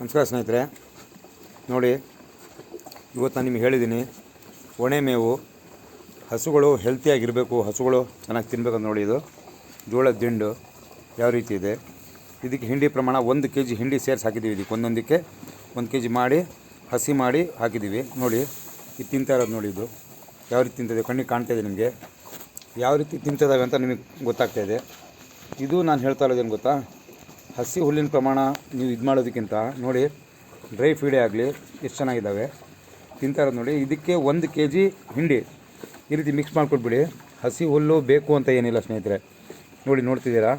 ನಮಸ್ಕಾರ ಸ್ನೇಹಿತರೆ. ನೋಡಿ, ಇವತ್ತು ನಾನು ನಿಮಗೆ ಹೇಳಿದ್ದೀನಿ ಒಣೆ ಮೇವು, ಹಸುಗಳು ಹೆಲ್ತಿಯಾಗಿರಬೇಕು ಹಸುಗಳು ಚೆನ್ನಾಗಿ ತಿನ್ಬೇಕಂತ ನೋಡಿ ಇದು. ಜೋಳದ ದಿಂಡು ಯಾವ ರೀತಿ ಇದೆ. ಇದಕ್ಕೆ ಹಿಂಡಿ ಪ್ರಮಾಣ ಒಂದು ಕೆ ಜಿ ಹಿಂಡಿ ಸೇರಿಸಿ ಹಾಕಿದ್ದೀವಿ ಇದಕ್ಕೆ. ಒಂದೊಂದಕ್ಕೆ ಒಂದು ಕೆ ಜಿ ಮಾಡಿ, ಹಸಿ ಮಾಡಿ ಹಾಕಿದ್ದೀವಿ ನೋಡಿ, ಇದು ತಿಂತಾ ಇರೋದು ನೋಡಿ ಇದು. ಯಾವ ರೀತಿ ತಿಂತಿದೆ, ಕಣ್ಣಿಗೆ ಕಾಣ್ತಾ ಇದೆ ನಿಮಗೆ. ಯಾವ ರೀತಿ ತಿಂತಿದ್ದಾವೆ ಅಂತ ನಿಮಗೆ ಗೊತ್ತಾಗ್ತಾ ಇದೆ. ಇದು ನಾನು ಹೇಳ್ತಾ ಇರೋದೇನು ಗೊತ್ತಾ? ಹಸಿ ಹುಲ್ಲಿನ ಪ್ರಮಾಣ ನೀವು ಇದು ಮಾಡೋದಕ್ಕಿಂತ ನೋಡಿ ಡ್ರೈ ಫೀಡೇ ಆಗಲಿ ಎಷ್ಟು ಚೆನ್ನಾಗಿದ್ದಾವೆ. ತಿಂತಾ ಇರೋದು ನೋಡಿ, ಇದಕ್ಕೆ ಒಂದು ಕೆ ಜಿ ಹಿಂಡಿ ಈ ರೀತಿ ಮಿಕ್ಸ್ ಮಾಡಿಕೊಟ್ಬಿಡಿ. ಹಸಿ ಹುಲ್ಲು ಬೇಕು ಅಂತ ಏನಿಲ್ಲ ಸ್ನೇಹಿತರೆ. ನೋಡಿ, ನೋಡ್ತಿದ್ದೀರಾ?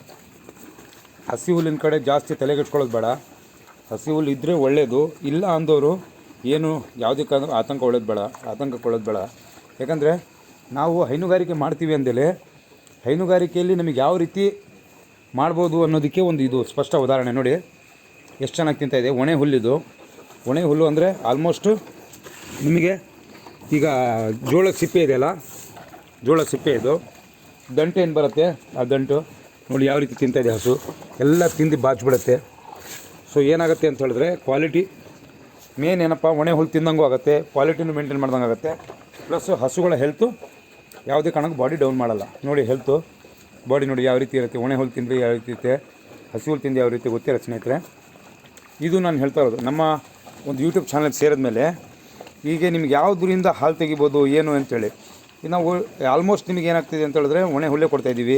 ಹಸಿ ಹುಲ್ಲಿನ ಕಡೆ ಜಾಸ್ತಿ ತಲೆಗೆಟ್ಕೊಳ್ಳೋದು ಬೇಡ. ಹಸಿ ಹುಲ್ಲು ಇದ್ದರೆ ಒಳ್ಳೆಯದು ಇಲ್ಲ ಅಂದವರು ಏನು ಯಾವುದಕ್ಕಾದ್ರೂ ಆತಂಕ ಒಳ್ಳೇದು ಬೇಡ, ಆತಂಕ ಕೊಳ್ಳೋದು ಬೇಡ. ಯಾಕಂದರೆ ನಾವು ಹೈನುಗಾರಿಕೆ ಮಾಡ್ತೀವಿ ಅಂದೇಳಿ ಹೈನುಗಾರಿಕೆಯಲ್ಲಿ ನಮಗೆ ಯಾವ ರೀತಿ ಮಾಡ್ಬೋದು ಅನ್ನೋದಕ್ಕೆ ಒಂದು ಇದು ಸ್ಪಷ್ಟ ಉದಾಹರಣೆ ನೋಡಿ. ಎಷ್ಟು ಚೆನ್ನಾಗಿ ತಿಂತಾ ಇದೆ. ಒಣೆ ಹುಲ್ಲಿದು. ಒಣೆ ಹುಲ್ಲು ಅಂದರೆ ಆಲ್ಮೋಸ್ಟು ನಿಮಗೆ ಈಗ ಜೋಳದ ಸಿಪ್ಪೆ ಇದೆಯಲ್ಲ ಜೋಳದ ಸಿಪ್ಪೆ ಇದು. ದಂಟು ಏನು ಬರುತ್ತೆ? ಆ ದಂಟು. ನೋಡಿ ಯಾವ ರೀತಿ ತಿಂತಾ ಇದೆ ಹಸು. ಎಲ್ಲ ತಿಂದು ಬಾಚ್ಬಿಡುತ್ತೆ. ಸೊ ಏನಾಗುತ್ತೆ ಅಂತ ಹೇಳಿದ್ರೆ ಕ್ವಾಲಿಟಿ ಮೇನ್ ಏನಪ್ಪ, ಒಣೆ ಹುಲ್ಲು ತಿಂದಂಗೂ ಆಗುತ್ತೆ. ಕ್ವಾಲಿಟಿನೂ ಮೇಂಟೈನ್ ಮಾಡ್ದಂಗೆ ಆಗುತ್ತೆ ಪ್ಲಸ್ ಹಸುಗಳ ಹೆಲ್ತು ಯಾವುದೇ ಕಾರಣಕ್ಕೂ ಬಾಡಿ ಡೌನ್ ಮಾಡಲ್ಲ. ನೋಡಿ ಹೆಲ್ತು ಬಾಡಿ ನೋಡಿ ಯಾವ ರೀತಿ ಇರುತ್ತೆ, ಒಣೆ ಹುಲ್ಲು ತಿಂದರೆ ಯಾವ ರೀತಿ ಇರುತ್ತೆ, ಹಸಿ ಹುಲ್ಲು ತಿಂದು ಯಾವ ರೀತಿ ಗೊತ್ತಿರೋ ಸ್ನೇಹಿತರೆ. ಇದು ನಾನು ಹೇಳ್ತಾ ಇರೋದು, ನಮ್ಮ ಒಂದು ಯೂಟ್ಯೂಬ್ ಚಾನಲ್ ಸೇರಿದ ಮೇಲೆ ಈಗ ನಿಮ್ಗೆ ಯಾವುದರಿಂದ ಹಾಲು ತೆಗಿಬೋದು, ಏನು ಅಂತೇಳಿ. ನಾವು ಆಲ್ಮೋಸ್ಟ್ ನಿಮಗೆ ಏನಾಗ್ತಿದೆ ಅಂತ ಹೇಳಿದ್ರೆ ಒಣೆ ಹುಲ್ಲೆ ಕೊಡ್ತಾ ಇದ್ದೀವಿ.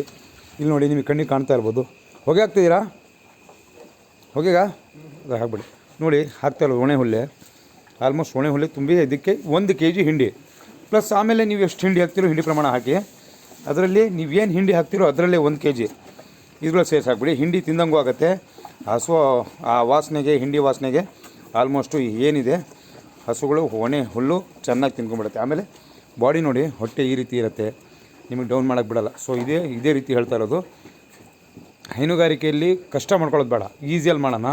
ಇಲ್ಲಿ ನೋಡಿ ನಿಮಗೆ ಕಣ್ಣಿಗೆ ಕಾಣ್ತಾ ಇರ್ಬೋದು. ಹೊಗೆ ಹಾಕ್ತಿದ್ದೀರಾ? ಹೊಗೆಗ? ಅದು ಹಾಕ್ಬಿಡಿ. ನೋಡಿ, ಹಾಕ್ತಾ ಇರೋದು ಒಣೆ ಹುಲ್ಲೆ ಆಲ್ಮೋಸ್ಟ್ ಒಣೆ ಹುಲ್ಲೆ ತುಂಬಿ, ಇದಕ್ಕೆ ಒಂದು ಕೆ ಜಿ ಹಿಂಡಿ. ಪ್ಲಸ್ ಆಮೇಲೆ ನೀವು ಎಷ್ಟು ಹಿಂಡಿ ಹಾಕ್ತಿರೋ ಹಿಂಡಿ ಪ್ರಮಾಣ ಹಾಕಿ. ಅದರಲ್ಲಿ ನೀವೇನು ಹಿಂಡಿ ಹಾಕ್ತಿರೋ ಅದರಲ್ಲೇ ಒಂದು ಕೆ ಜಿ ಇದ್ರಲ್ಲಿ ಸೇರಿಸಿ ಹಾಕ್ಬಿಡಿ. ಹಿಂಡಿ ತಿಂದಂಗೂ ಆಗುತ್ತೆ. ಹಸು ಆ ವಾಸನೆಗೆ, ಹಿಂಡಿ ವಾಸನೆಗೆ ಆಲ್ಮೋಸ್ಟು ಏನಿದೆ. ಹಸುಗಳು ಒಣೆ, ಹುಲ್ಲು ಚೆನ್ನಾಗಿ ತಿನ್ಕೊಂಡ್ಬಿಡುತ್ತೆ. ಆಮೇಲೆ ಬಾಡಿ ನೋಡಿ ಹೊಟ್ಟೆ ಈ ರೀತಿ ಇರುತ್ತೆ. ನಿಮಗೆ ಡೌನ್ ಮಾಡೋಕ್ಕೆ ಬಿಡಲ್ಲ. ಸೊ ಇದೇ ಇದೇ ರೀತಿ ಹೇಳ್ತಾ ಇರೋದು. ಹೈನುಗಾರಿಕೆಯಲ್ಲಿ ಕಷ್ಟ ಮಾಡ್ಕೊಳ್ಳೋದು ಬೇಡ. ಈಸಿಯಲ್ಲಿ ಮಾಡೋಣ.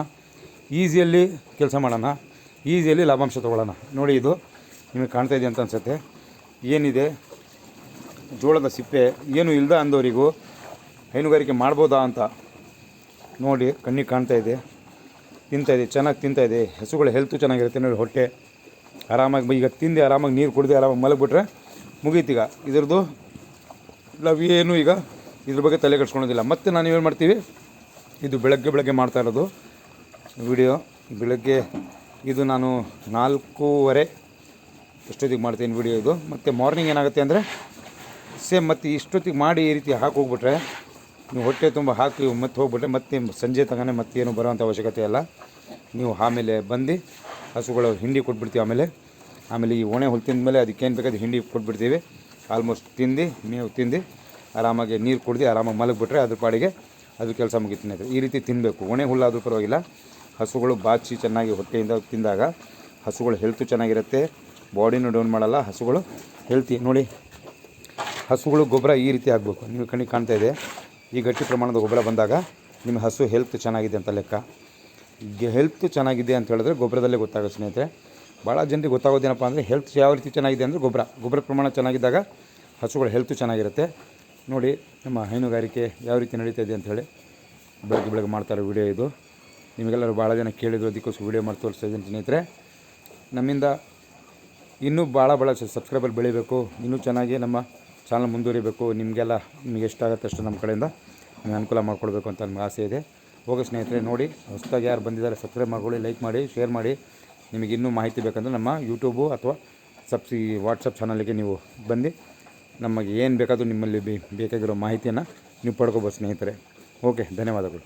ಈಸಿಯಲ್ಲಿ ಕೆಲಸ ಮಾಡೋಣ. ಈಸಿಯಲ್ಲಿ ಲಾಭಾಂಶ ತೊಗೊಳ್ಳೋಣ. ನೋಡಿ ಇದು ನಿಮಗೆ ಕಾಣ್ತಾ ಇದೆ ಅಂತ ಅನ್ಸುತ್ತೆ. ಏನಿದೆ? ಜೋಳದ ಸಿಪ್ಪೆ ಏನು ಇಲ್ಲದ ಅಂದವರಿಗೂ ಹೈನುಗಾರಿಕೆ ಮಾಡ್ಬೋದಾ ಅಂತ ನೋಡಿ ಕಣ್ಣಿಗೆ ಕಾಣ್ತಾ ಇದೆ, ತಿಂತಾ ಇದೆ, ಚೆನ್ನಾಗಿ ತಿಂತಾ ಇದೆ, ಹಸುಗಳ ಹೆಲ್ತು ಚೆನ್ನಾಗಿರುತ್ತೆ ನೋಡಿ ಹೊಟ್ಟೆ. ಆರಾಮಾಗಿ ಈಗ ತಿಂದು, ಆರಾಮಾಗಿ ನೀರು ಕುಡಿದು, ಆರಾಮಾಗಿ ಮಲಗಿಬಿಟ್ರೆ ಮುಗೀತೀಗ ಇದ್ರದ್ದು ಏನು ಈಗ ಇದ್ರ ಬಗ್ಗೆ ತಲೆ ಕೆಡ್ಸ್ಕೊಳೋದಿಲ್ಲ. ಮತ್ತು ನಾನು ಏನು ಮಾಡ್ತೀವಿ? ಇದು ಬೆಳಗ್ಗೆ ಬೆಳಗ್ಗೆ ಮಾಡ್ತಾ ಇರೋದು ವಿಡಿಯೋ. ಬೆಳಗ್ಗೆ ಇದು ನಾನು ನಾಲ್ಕೂವರೆ ಎಷ್ಟೊತ್ತಿಗೆ ಮಾಡ್ತೀನಿ ವಿಡಿಯೋ ಇದು. ಮತ್ತು ಮಾರ್ನಿಂಗ್ ಏನಾಗುತ್ತೆ ಅಂದರೆ ಸೇಮ್ ಮತ್ತು ಇಷ್ಟೊತ್ತಿಗೆ ಮಾಡಿ ಈ ರೀತಿ ಹಾಕಿ ಹೋಗ್ಬಿಟ್ರೆ, ನೀವು ಹೊಟ್ಟೆ ತುಂಬ ಹಾಕಿ ಮತ್ತೆ ಹೋಗ್ಬಿಟ್ರೆ ಮತ್ತೆ ಸಂಜೆ ತಗನೆ ಮತ್ತೇನು ಬರೋವಂಥ ಅವಶ್ಯಕತೆ ಇಲ್ಲ. ನೀವು ಆಮೇಲೆ ಬಂದು ಹಸುಗಳು ಹಿಂಡಿ ಕೊಟ್ಬಿಡ್ತೀವಿ ಆಮೇಲೆ. ಆಮೇಲೆ ಈ ಒಣೆ ಹುಲ್ಲು ತಿಂದ ಮೇಲೆ ಅದಕ್ಕೇನು ಬೇಕಾದ ಹಿಂಡಿ ಕೊಟ್ಬಿಡ್ತೀವಿ. ಆಲ್ಮೋಸ್ಟ್ ತಿಂದು, ಮೇವು ತಿಂದು, ಆರಾಮಾಗಿ ನೀರು ಕುಡ್ದು ಆರಾಮಾಗಿ ಮಲಗಿಬಿಟ್ರೆ ಅದ್ರ ಪಾಡಿಗೆ ಅದು ಕೆಲಸ ಮುಗಿತೀನಿ ಈ ರೀತಿ ತಿನ್ನಬೇಕು ಒಣೆ ಹುಲ್ಲಾದರೂ ಪರವಾಗಿಲ್ಲ. ಹಸುಗಳು ಬಾಚಿ ಚೆನ್ನಾಗಿ ಹೊಟ್ಟೆಯಿಂದ ತಿಂದಾಗ ಹಸುಗಳು ಹೆಲ್ತು ಚೆನ್ನಾಗಿರುತ್ತೆ. ಬಾಡಿನೂ ಡೌನ್ ಮಾಡಲ್ಲ. ಹಸುಗಳು ಹೆಲ್ತಿ ನೋಡಿ ಹಸುಗಳು ಗೊಬ್ಬರ ಈ ರೀತಿ ಆಗಬೇಕು ನೀವು ಕಣ್ಣಿಗೆ ಕಾಣ್ತಾ ಇದೆ. ಈ ಗಟ್ಟಿ ಪ್ರಮಾಣದ ಗೊಬ್ಬರ ಬಂದಾಗ ನಿಮ್ಮ ಹಸು ಹೆಲ್ತ್ ಚೆನ್ನಾಗಿದೆ ಅಂತ ಲೆಕ್ಕ. ಹೆಲ್ತ್ ಚೆನ್ನಾಗಿದೆ ಅಂತ ಹೇಳಿದ್ರೆ ಗೊಬ್ಬರದಲ್ಲೇ ಗೊತ್ತಾಗುತ್ತೆ ಸ್ನೇಹಿತರೆ. ಭಾಳ ಜನರಿಗೆ ಗೊತ್ತಾಗೋದೇನಪ್ಪ ಅಂದರೆ ಹೆಲ್ತ್ ಯಾವ ರೀತಿ ಚೆನ್ನಾಗಿದೆ ಅಂದರೆ ಗೊಬ್ಬರ. ಗೊಬ್ಬರ ಪ್ರಮಾಣ ಚೆನ್ನಾಗಿದ್ದಾಗ ಹಸುಗಳ ಹೆಲ್ತ್ ಚೆನ್ನಾಗಿರುತ್ತೆ. ನೋಡಿ ನಮ್ಮ ಹೈನುಗಾರಿಕೆ ಯಾವ ರೀತಿ ನಡೀತಾ ಇದೆ ಅಂಥೇಳಿ ಬೆಳಗ್ಗೆ ಬೆಳಗ್ಗೆ ಮಾಡ್ತಾರೆ ವಿಡಿಯೋ ಇದು. ನಿಮಗೆಲ್ಲರೂ ಭಾಳ ಜನ ಕೇಳಿದ್ರು, ಅದಕ್ಕೋಸ್ಕರ ವಿಡಿಯೋ ಮಾಡಿ ತೋರಿಸ್ತಾ ಇದ್ದೀನಿ ಸ್ನೇಹಿತರೆ. ನಮ್ಮಿಂದ ಇನ್ನೂ ಭಾಳ ಭಾಳ ಸಬ್ಸ್ಕ್ರೈಬರ್ ಬೆಳಿಬೇಕು. ಇನ್ನೂ ಚೆನ್ನಾಗಿ ನಮ್ಮ ಚಾನಲ್ ಮುಂದುವರಿಬೇಕು, ನಿಮಗೆಲ್ಲ ನಿಮಗೆ ಎಷ್ಟಾಗುತ್ತೆ ಅಷ್ಟು ನಮ್ಮ ಕಡೆಯಿಂದ. ನಿಮಗೆ ಅನುಕೂಲ ಮಾಡಿಕೊಡ್ಬೇಕು ಅಂತ ನಮ್ಗೆ ಆಸೆ ಇದೆ. ಹೋಗಿ ಸ್ನೇಹಿತರೆ, ನೋಡಿ, ಹೊಸದಾಗಿ ಯಾರು ಬಂದಿದ್ದಾರೆ, ಸಬ್ಸ್ಕ್ರೈಬ್ ಮಾಡ್ಕೊಳ್ಳಿ, ಲೈಕ್ ಮಾಡಿ, ಶೇರ್ ಮಾಡಿ. ನಿಮಗೆ ಇನ್ನೂ ಮಾಹಿತಿ ಬೇಕಂದರೆ ನಮ್ಮ ಯೂಟ್ಯೂಬು ಅಥವಾ ಸಬ್ಸಿ, ವಾಟ್ಸಪ್ ಚಾನಲಿಗೆ ನೀವು ಬಂದು ನಮಗೆ ಏನು ಬೇಕಾದರೂ ನಿಮ್ಮಲ್ಲಿ ಬೇಕಾಗಿರೋ ಮಾಹಿತಿಯನ್ನು ನೀವು ಪಡ್ಕೋಬೋದು ಸ್ನೇಹಿತರೆ. ಓಕೆ, ಧನ್ಯವಾದಗಳು.